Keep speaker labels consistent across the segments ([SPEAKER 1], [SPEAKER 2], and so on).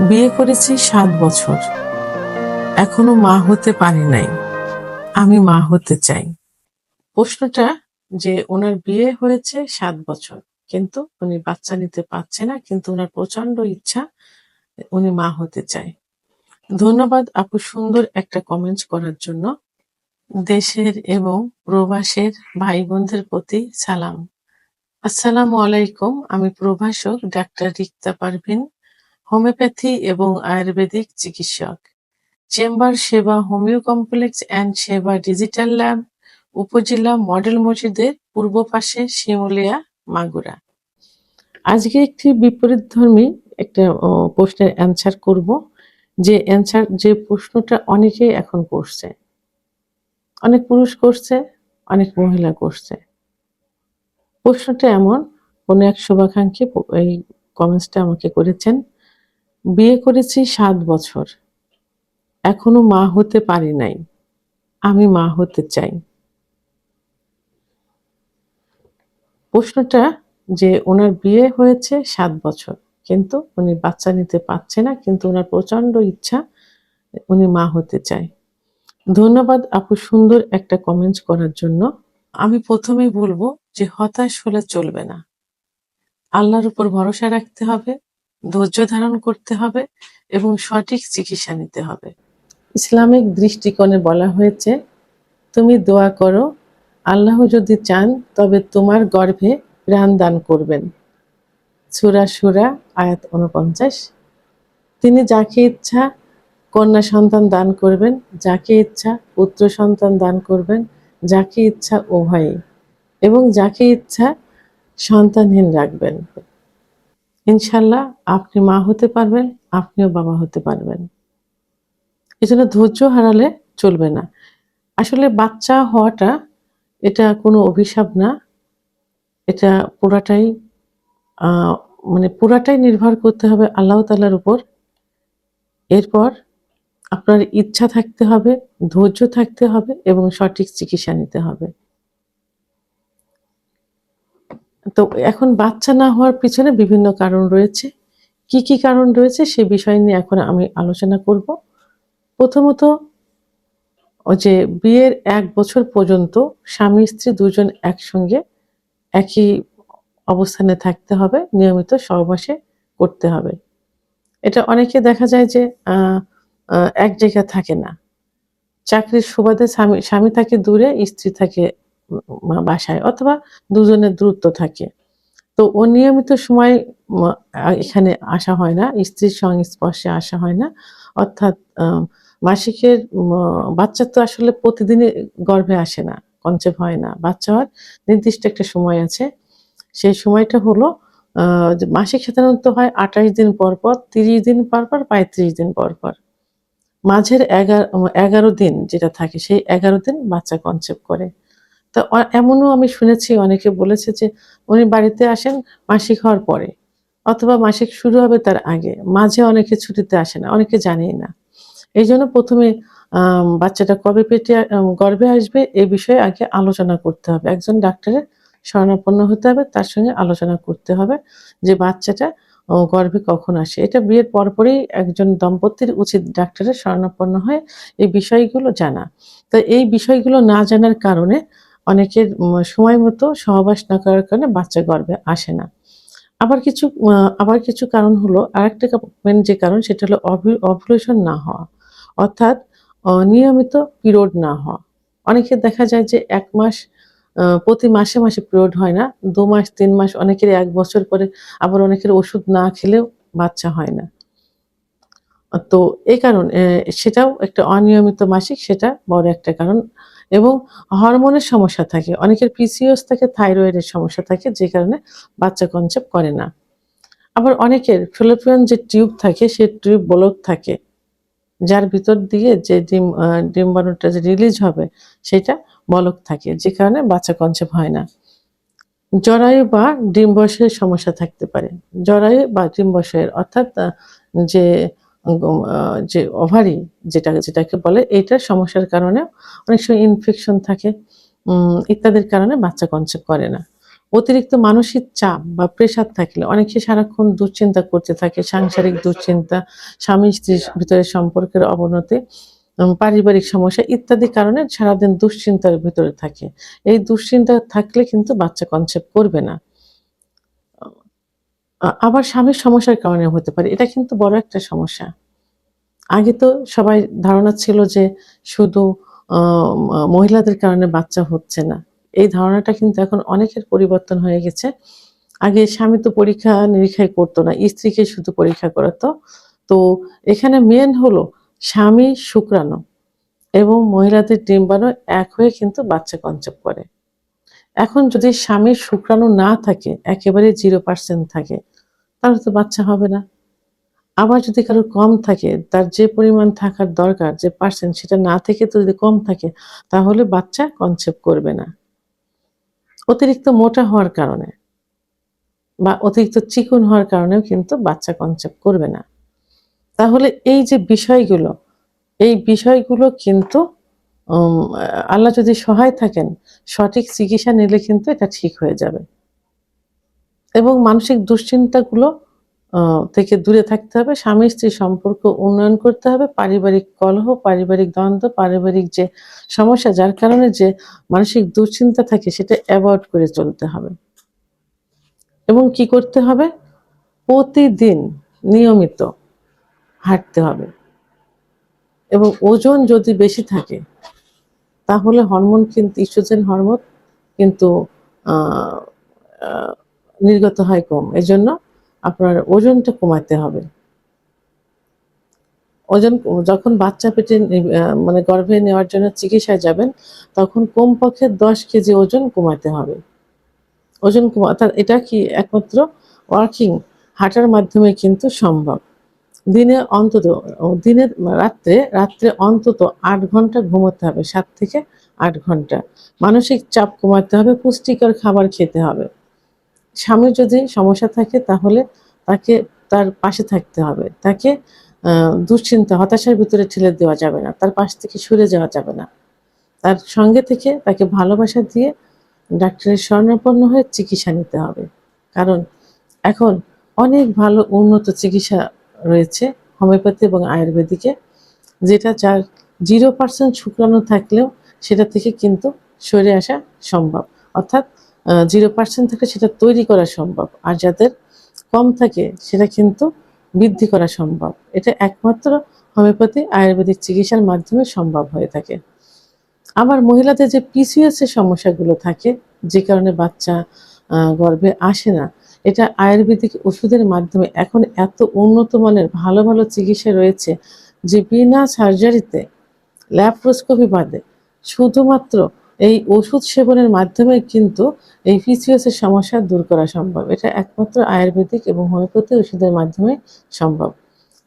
[SPEAKER 1] বিয়ে করেছি সাত বছর। এখনও মা হতে পারি নাই। আমি মা হতে চাই। প্রশ্নটা যে ওনার বিয়ে হয়েছে সাত বছর, কিন্তু উনি বাচ্চা নিতে পারছে না, কিন্তু ওনার প্রচণ্ড ইচ্ছা উনি মা হতে চায়। ধন্যবাদ আপু সুন্দর একটা কমেন্টস করার জন্য। দেশের এবং প্রবাসের ভাই বোনদের প্রতি সালাম। আসসালামু আলাইকুম। আমি প্রভাষক ডাক্তার রিক্তা পারভিন। হোমিওপ্যাথি এবং আয়ুর্বেদিক চিকিৎসক। Chamber Seba homeo complex and Seba digital lab উপজেলা মডেল মসজিদের পূর্ব পাশে শিমুলিয়া, মাগুরা। আজকে একটি বিপরীতধর্মী একটা প্রশ্নের অ্যান্সার করব, যে অ্যান্সার যে প্রশ্নটা অনেকেই এখন করছে। অনেক পুরুষ করছে, অনেক মহিলা করছে। প্রশ্নটা এমন, কোনো এক শুভাকাঙ্ক্ষী এই কমেন্টসটা আমাকে করেছেন বিয়ে করেছি সাত বছর। এখনও মা হতে পারি নাই। আমি মা হতে চাই। প্রশ্নটা যে ওনার বিয়ে হয়েছে সাত বছর, কিন্তু উনি বাচ্চা নিতে পারছে না, কিন্তু ওনার প্রচণ্ড ইচ্ছা উনি মা হতে চায়। ধন্যবাদ আপু সুন্দর একটা কমেন্টস করার জন্য। আমি প্রথমেই বলব যে হতাশ হলে চলবে না। আল্লাহর উপর ভরসা রাখতে হবে। ধৈর্য ধারণ করতে হবে এবং সঠিক চিকিৎসা নিতে হবে। ইসলামিক দৃষ্টিকোণে বলা হয়েছে, তুমি দোয়া করো, আল্লাহ যদি চান, তবে তোমার গর্ভে প্রাণ দান করবেন। সুরা সুরা, আয়াত উনপঞ্চাশ তিনি যাকে ইচ্ছা কন্যা সন্তান দান করবেন, যাকে ইচ্ছা পুত্র সন্তান দান করবেন, যাকে ইচ্ছা উভয়ে, এবং যাকে ইচ্ছা সন্তানহীন রাখবেন। ইনশাল্লাহ আপনি মা হতে পারবেন, আপনিও বাবা হতে পারবেন। এজন্য ধৈর্য হারালে চলবে না। আসলে বাচ্চা হওয়াটা এটা কোনো অভিশাপ না। এটা পুরাটাই মানে পুরাটাই নির্ভর করতে হবে আল্লাহ তালার উপর। এরপর আপনার ইচ্ছা থাকতে হবে, ধৈর্য থাকতে হবে এবং সঠিক চিকিৎসা নিতে হবে। তো এখন বাচ্চা না হওয়ার পিছনে বিভিন্ন কারণ রয়েছে। কি কি কারণ রয়েছে সে বিষয় নিয়ে এখন আমি আলোচনা করব। প্রথমত যে বিয়ের এক বছর পর্যন্ত স্বামী স্ত্রী দুজন একসঙ্গে একই অবস্থানে থাকতে হবে, নিয়মিত সহবাসে করতে হবে। এটা অনেকে দেখা যায় যে এক জায়গায় থাকে না। চাকরির সুবাদে স্বামী স্বামী থাকে দূরে, স্ত্রী থাকে বাসায় অথবা দুজনের দূরত্ব থাকে। তো ও নিয়মিত সময় এখানে আসা হয় না, স্ত্রীর সংস্পর্শে আসা হয় না। অর্থাৎ মাসিকের বাচ্চা তো আসলে প্রতিদিনই গর্ভে আসে না, কনসেপ্ট হয় না। বাচ্চা হওয়ার নির্দিষ্ট একটা সময় আছে। সেই সময়টা হলো মাসিক সাধারণত হয় আঠাশ দিন পর পর, তিরিশ দিন পর পর, পঁয়ত্রিশ দিন পর পর। মাঝের এগারো এগারো দিন যেটা থাকে, সেই এগারো দিন বাচ্চা কনসেপ্ট করে। তো এমনও আমি শুনেছি, অনেকে বলেছে যে উনি বাড়িতে আসেন মাসিক হওয়ার পরে, অথবা মাসিক শুরু হবে তার আগে, মাঝে অনেকে ছুটিতে আসে না, অনেকে জানেই না। এই জন্য প্রথমে বাচ্চাটা কবে পেটে গর্ভে আসবে এই বিষয়ে আগে আলোচনা করতে হবে। একজন ডাক্তারের শরণাপন্ন হতে হবে, তার সঙ্গে আলোচনা করতে হবে যে বাচ্চাটা গর্ভে কখন আসে। এটা বিয়ের পরপরই একজন দম্পতির উচিত ডাক্তারের শরণাপন্ন হয়ে এই বিষয়গুলো জানা। তো এই বিষয়গুলো না জানার কারণে অনেকের সময় মতো সহবাস না করার কারণে বাচ্চা গর্ভে আসে না। আবার কিছু আবার কিছু কারণ হলো, আরেকটা main যে কারণ, সেটা হলো অভুলেশন না হওয়া, অর্থাৎ নিয়মিত পিরিয়ড না হওয়া। অনেকে দেখা যায় যে এক মাস প্রতি মাসে মাসে পিরিয়ড হয় না, দু মাস, তিন মাস, অনেকের এক বছর পরে আবার অনেকের ওষুধ না খেলেও বাচ্চা হয় না। তো এই কারণ সেটাও একটা অনিয়মিত মাসিক, সেটা বড় একটা কারণ। এবং হরমোনের সমস্যা থাকে। অনেকের পিসিওস থাকে, থাইরয়েডের সমস্যা থাকে, যে কারণে বাচ্চা কনসেপ্ট করে না। আবার অনেকের ফিলোপিয়ান যে টিউব থাকে, সে টিউব ব্লক থাকে, যার ভিতর দিয়ে যে ডিম ডিম্বাণুটা যে রিলিজ হবে, সেটা বলক থাকে, যে কারণে বাচ্চা কনসেপ্ট হয় না। জরায়ু বা ডিম্বাশয়ের সমস্যা থাকতে পারে। জরায়ু বা ডিম্বাশয়ের অর্থাৎ যে যে ওভারি যেটা, যেটাকে বলে, এইটার সমস্যার কারণে অনেক সময় ইনফেকশন থাকে ইত্যাদির কারণে বাচ্চা কনসেপ্ট করে না। অতিরিক্ত মানসিক চাপ বা প্রেশার থাকলে অনেকে সারাক্ষণ দুশ্চিন্তা করতে থাকে, সাংসারিক দুশ্চিন্তা, স্বামী স্ত্রীর ভিতরে সম্পর্কের অবনতি পারিবারিক সমস্যা ইত্যাদি কারণে সারাদিন দুশ্চিন্তার ভিতরে থাকে। এই দুশ্চিন্তা থাকলে কিন্তু বাচ্চা কনসেপ্ট করবে না। আবার স্বামীর সমস্যার কারণে হতে পারে। এটা কিন্তু বড় একটা সমস্যা। আগে তো সবাই ধারণা ছিল যে শুধু মহিলাদের কারণে বাচ্চা হচ্ছে না। এই ধারণাটা কিন্তু এখন অনেকের পরিবর্তন হয়ে গেছে। আগে স্বামী তো পরীক্ষা নিরীক্ষাই করতো না, স্ত্রীকে শুধু পরীক্ষা করাতো। তো এখানে মেন হলো স্বামী শুক্রাণু এবং মহিলাদের ডিম্বাণু এক হয়ে কিন্তু বাচ্চা কনসেপ্ট করে। এখন যদি স্বামীর শুক্রাণু না থাকে, একেবারে জিরো পার্সেন্ট থাকে, তাহলে তো বাচ্চা হবে না। আবার যদি কারও কম থাকে, তার যে পরিমাণ থাকার দরকার, যে পার্সেন্ট সেটা না থেকে তো যদি কম থাকে, তাহলে বাচ্চা কনসেপ্ট করবে না। অতিরিক্ত মোটা হওয়ার কারণে বা অতিরিক্ত চিকন হওয়ার কারণেও কিন্তু বাচ্চা কনসেপ্ট করবে না। তাহলে এই যে বিষয়গুলো, এই বিষয়গুলো কিন্তু আল্লাহ যদি সহায় থাকেন, সঠিক চিকিৎসা নিলে কিন্তু এটা ঠিক হয়ে যাবে। এবং মানসিক দুশ্চিন্তাগুলো থেকে দূরে থাকতে হবে, স্বামী স্ত্রী সম্পর্ক উন্নয়ন করতে হবে, পারিবারিক কলহ, পারিবারিক দ্বন্দ্ব, পারিবারিক যে সমস্যা, যার কারণে যে মানসিক দুশ্চিন্তা থাকে, সেটা অ্যাভয়েড করে চলতে হবে। এবং কি করতে হবে? প্রতিদিন নিয়মিত হাঁটতে হবে। এবং ওজন যদি বেশি থাকে, তাহলে হরমোন কিন্তু ইস্ট্রোজেন হরমোন কিন্তু নির্গত হয় কম। এজন্য আপনার ওজনটা কমাতে হবে। ওজন, যখন বাচ্চা পেটে মানে গর্ভে নেওয়ার জন্য চিকিৎসায় যাবেন, তখন কমপক্ষে দশ কেজি ওজন কমাতে হবে। ওজন কমা এটা কি একমাত্র ওয়ার্কিং হাঁটার মাধ্যমে কিন্তু সম্ভব। দিনে অন্তত দিনের রাত্রে রাত্রে অন্তত আট ঘণ্টা ঘুমোতে হবে, সাত থেকে আট ঘণ্টা। মানসিক চাপ কমাতে হবে, পুষ্টিকর খাবার খেতে হবে। স্বামীর যদি সমস্যা থাকে তাহলে তাকে, তার পাশে থাকতে হবে। তাকে দুশ্চিন্তা, হতাশার ভিতরে ঠেলে দেওয়া যাবে না, তার পাশ থেকে সরে যাওয়া যাবে না। তার সঙ্গে থেকে তাকে ভালোবাসা দিয়ে ডাক্তারের শরণাপন্ন হয়ে চিকিৎসা নিতে হবে। কারণ এখন অনেক ভালো উন্নত চিকিৎসা রয়েছে হোমিওপ্যাথি এবং আয়ুর্বেদিকে, যেটা যার জিরো পার্সেন্ট শুক্রাণু থাকলেও সেটা থেকে কিন্তু সরে আসা সম্ভব। অর্থাৎ জিরো পার্সেন্ট থাকলে সেটা তৈরি করা সম্ভব। আর যাদের কম থাকে, সেটা কিন্তু বৃদ্ধি করা সম্ভব। এটা একমাত্র হোমিওপ্যাথি, আয়ুর্বেদিক চিকিৎসার মাধ্যমে সম্ভব হয়ে থাকে। আবার মহিলাদের যে পিসিএস এর সমস্যাগুলো থাকে, যে কারণে বাচ্চা গর্ভে আসে না এটা আয়ুর্বেদিক ওষুধের মাধ্যমে। এখন এত উন্নত মানের ভালো ভালো চিকিৎসা রয়েছে যে বিনা সার্জারিতে ল্যাপ্রোস্কোপি বাদে শুধুমাত্র এই ওষুধ সেবনের মাধ্যমে কিন্তু এই পিসিএস এর সমস্যা দূর করা সম্ভব। এটা একমাত্র আয়ুর্বেদিক এবং হোমিওপ্যাথি ওষুধের মাধ্যমে সম্ভব।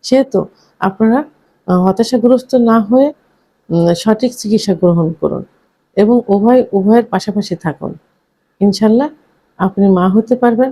[SPEAKER 1] সেহেতু আপনারা হতাশাগ্রস্ত না হয়ে সঠিক চিকিৎসা গ্রহণ করুন এবং উভয়, উভয়ের পাশাপাশি থাকুন। ইনশাল্লাহ আপনি মা হতে পারবেন।